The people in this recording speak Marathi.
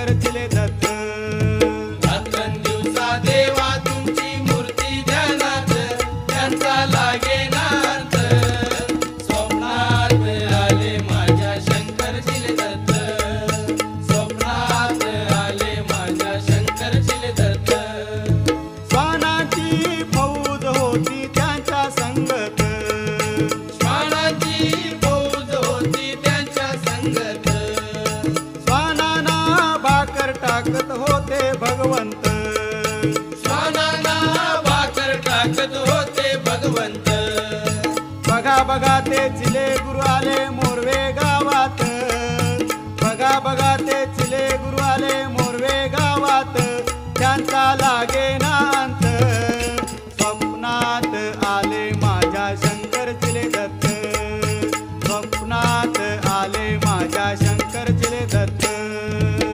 शंकर चिले टाकत होते भगवंत. होते भगवंत. बघा बघा ते चिले गुरु आले मोरवे गावात. बघा बघा ते चिले गुरु आले मोरवे गावात. त्यांचा लागे नांत स्वप्नात आले माझ्या शंकर चिले दत्त. स्वप्नात आले माझ्या शंकर चिले दत्त.